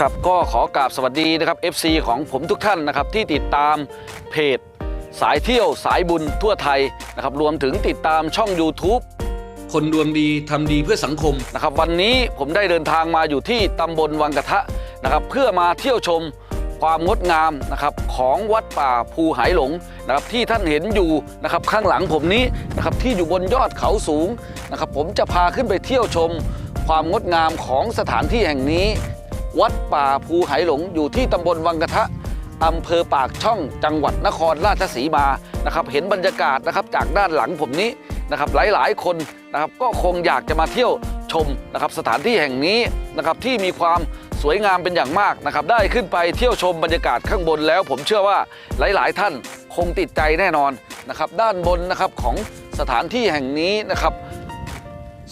ครับก็ขอกราบสวัสดีนะครับ FC ของผมทุกท่านนะครับที่ติดตามเพจ สายเที่ยวสายบุญทั่วไทยนะครับรวมถึงติดตามช่อง YouTube คนดวงดีทำดีเพื่อสังคมนะครับวันนี้ผมได้เดินทางมาอยู่ที่ตำบลวังกระทะนะครับเพื่อมาเที่ยวชมความงดงามนะครับของวัดป่าภูหายหลงนะครับที่ท่านเห็นอยู่นะครับข้างหลังผมนี้นะครับที่อยู่บนยอดเขาสูงนะครับผมจะพาขึ้นไปเที่ยวชมความงดงามของสถานที่แห่งนี้ วัดป่าภูไหหลงอยู่ที่ตำบลวังกระทะอำเภอปากช่องจังหวัดนครราชสีมานะครับเห็นบรรยากาศนะครับจากด้านหลังผมนี้นะครับหลายๆ คนนะครับก็คงอยากจะมาเที่ยวชมนะครับสถานที่แห่งนี้นะครับที่มีความสวยงามเป็นอย่างมากนะครับได้ขึ้นไปเที่ยวชมบรรยากาศข้างบนแล้ว ผมเชื่อว่าหลาย ๆ ท่านคงติดใจแน่นอนนะครับด้านบนนะครับของสถานที่แห่งนี้นะครับ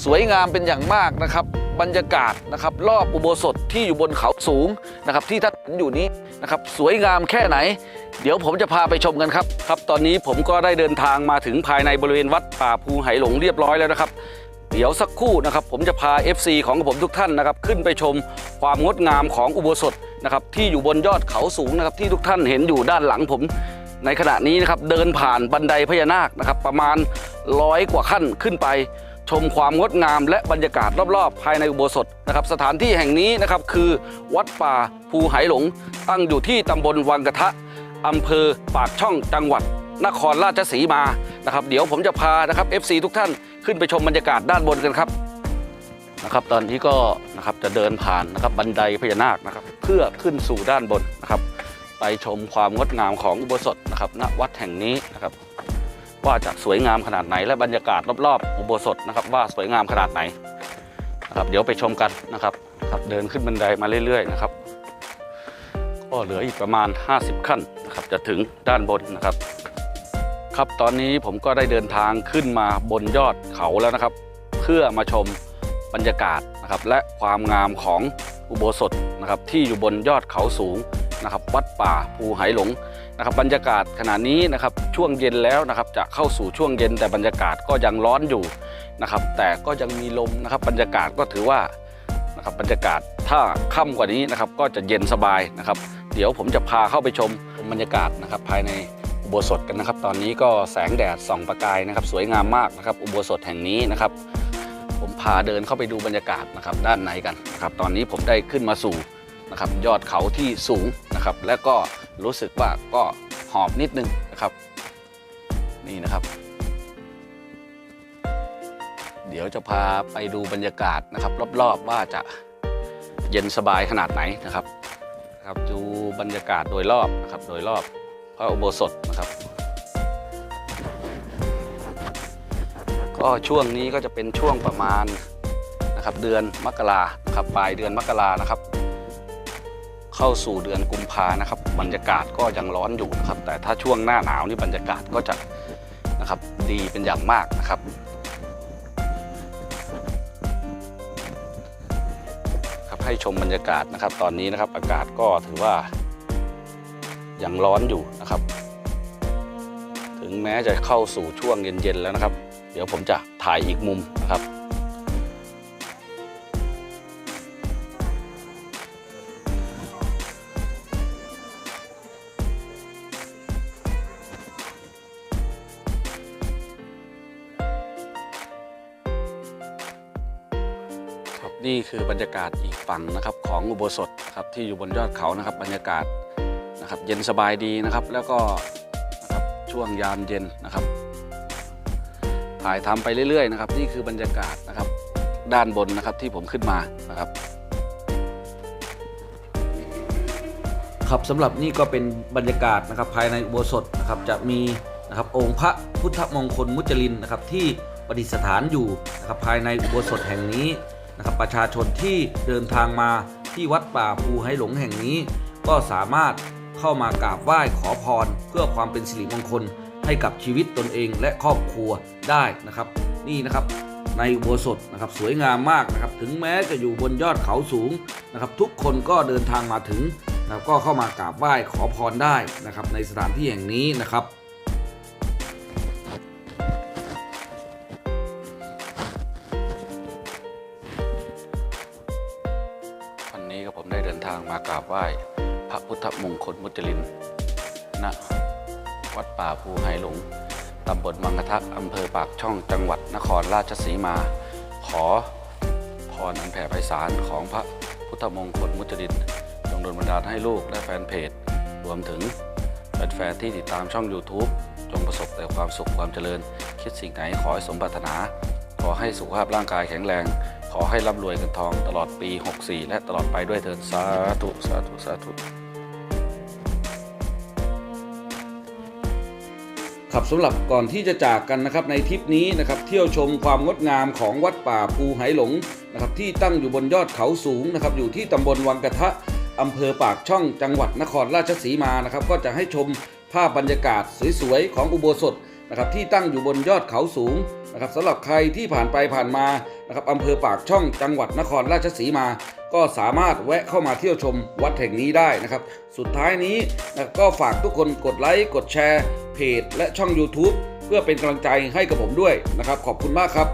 สวยงามเป็นอย่างมากนะครับ บรรยากาศนะครับรอบอุโบสถที่อยู่บนเขาสูงนะครับที่ท่านเห็นอยู่นี้นะครับสวยงามแค่ไหน เดี๋ยวผมจะพาไปชมกันครับครับตอนนี้ผมก็ได้เดินทางมาถึงภายในบริเวณวัดป่าภูไหหลงเรียบร้อยแล้วนะครับ เดี๋ยวสักครู่นะครับผมจะพา FC ของผมทุกท่านนะครับขึ้นไปชมความงดงามของอุโบสถนะครับที่อยู่บนยอดเขาสูงนะครับที่ทุกท่านเห็นอยู่ด้านหลังผมในขณะนี้นะครับเดินผ่านบันไดพญานาคนะครับประมาณร้อยกว่าขั้นขึ้นไป ชมความงดงามและบรรยากาศรอบๆ ภายในอุโบสถนะครับสถานที่แห่งนี้นะครับคือวัดป่าภูไหหลง ตั้งอยู่ที่ตำบลวังกระทะอำเภอปากช่องจังหวัด นครราชสีมานะครับเดี๋ยวผมจะพานะครับ FC ทุกท่านขึ้นไปชมบรรยากาศด้านบนกันครับนะครับตอนนี้ก็นะครับจะเดินผ่านนะครับบันไดพญานาคนะครับเพื่อขึ้นสู่ด้านบนนะครับ ไปชมความงดงามของอุโบสถนะครับณวัดแห่งนี้นะครับ ว่าจะสวยงามขนาดไหน และบรรยากาศรอบๆอุโบสถนะครับ ว่าสวยงามขนาดไหนนะครับเดี๋ยวไปชมกันนะครับครับเดินขึ้นบันไดมาเรื่อยๆนะครับก็เหลืออีกประมาณ 50 ขั้นนะครับจะถึงด้านบนนะครับ ครับตอนนี้ผมก็ได้เดินทางขึ้นมาบนยอดเขาแล้วนะครับ เพื่อมาชมบรรยากาศนะครับและความงามของอุโบสถนะครับที่อยู่บนยอดเขาสูง นะครับวัดป่าภูไหหลงนะครับบรรยากาศขณะนี้นะครับช่วงเย็นแล้วนะครับจะเข้าสู่ช่วงเย็นแต่บรรยากาศก็ยังร้อนอยู่นะครับแต่ก็ยังมีลมนะครับบรรยากาศก็ถือว่านะครับบรรยากาศถ้าค่ำกว่านี้นะครับก็จะเย็นสบายนะครับ เดี๋ยวผมจะพาเข้าไปชมบรรยากาศนะครับภายในอุโบสถกันนะครับ ตอนนี้ก็แสงแดดส่องประกายนะครับ สวยงามมากนะครับ อุโบสถแห่งนี้นะครับ ผมพาเดินเข้าไปดูบรรยากาศนะครับด้านในกันนะครับตอนนี้ผมได้ขึ้นมาสู่ นะครับยอดเขาที่สูงนะครับ และก็รู้สึกว่าก็หอบนิดนึงนะครับ นี่นะครับ เดี๋ยวจะพาไปดูบรรยากาศนะครับ รอบๆว่าจะเย็นสบายขนาดไหนนะครับครับดูบรรยากาศโดยรอบนะครับ โดยรอบพระอุโบสถนะครับก็ช่วงนี้ก็จะเป็นช่วงประมาณนะครับเดือนมกรานะครับปลายเดือนมกรานะครับ เข้าสู่เดือนกุมภานะครับบรรยากาศก็ยังร้อนอยู่นะครับ แต่ถ้าช่วงหน้าหนาวนี่บรรยากาศก็จะนะครับดีเป็นอย่างมากนะครับครับให้ชมบรรยากาศนะครับ ตอนนี้นะครับอากาศก็ถือว่ายังร้อนอยู่นะครับ ถึงแม้จะเข้าสู่ช่วงเย็นๆแล้วนะครับ เดี๋ยวผมจะถ่ายอีกมุมนะครับ นี่คือบรรยากาศอีกฝั่งนะครับของอุโบสถครับที่อยู่บนยอดเขานะครับบรรยากาศนะครับเย็นสบายดีนะครับ แล้วก็นะครับช่วงยามเย็นนะครับ ถ่ายทำไปเรื่อยๆนะครับ นี่คือบรรยากาศนะครับ ด้านบนนะครับที่ผมขึ้นมานะครับครับสำหรับนี่ก็เป็นบรรยากาศนะครับภายในอุโบสถนะครับจะมีนะครับองค์พระพุทธมงคลมุจลินนะครับที่ประดิษฐานอยู่นะครับภายในอุโบสถแห่งนี้ นะครับประชาชนที่เดินทางมาที่วัดป่าภูไหหลงแห่งนี้ ก็สามารถเข้ามากราบไหว้ขอพร เพื่อความเป็นสิริมงคลให้กับชีวิตตนเองและครอบครัวได้นะครับ นี่นะครับในอุโบสถนะครับสวยงามมากนะครับ ถึงแม้จะอยู่บนยอดเขาสูงนะครับ ทุกคนก็เดินทางมาถึงนะครับก็เข้ามากราบไหว้ขอพรได้นะครับ ในสถานที่แห่งนี้นะครับากราบไหว้ พระพุทธมงคลมุจลินณวัดป่าภูไหหลงตำบลมังกะทะอำเภอปากช่องจังหวัดนครราชสีมา ขอพรอันแผ่ไพศาลของพระพุทธมงคลมุจลินจงดลบันดาลให้ลูกและแฟนเพจ รวมถึงแฟนๆที่ติดตามช่อง YouTube จงประสบแต่ความสุขความเจริญ คิดสิ่งไหนขอให้สมปรารถนา ขอให้สุขภาพร่างกายแข็งแรง อให้ร่ำรวยเงินทองตลอดปี 64 และตลอดไปด้วยเถิดสาธุสาธุสาธุครับสำหรับก่อนที่จะจากกันนะครับในทริปนี้นะครับเที่ยวชมความงดงามของวัดป่าภูไหหลงนะครับที่ตั้งอยู่บนยอดเขาสูงนะครับอยู่ที่ตำบลวังกระทะอำเภอปากช่องจังหวัดนครราชสีมานะครับก็จะให้ชมภาพบรรยากาศสวยๆของอุโบสถ นะครับที่ตั้งอยู่บนยอดเขาสูงนะครับสำหรับใครที่ผ่านไปผ่านมานะครับอำเภอปากช่องจังหวัดนครราชสีมา ก็สามารถแวะเข้ามาเที่ยวชมวัดแห่งนี้ได้นะครับ สุดท้ายนี้นะก็ฝากทุกคนกดไลค์กดแชร์เพจ และช่อง YouTube เพื่อเป็นกำลังใจให้กับผมด้วยนะครับ ขอบคุณมากครับ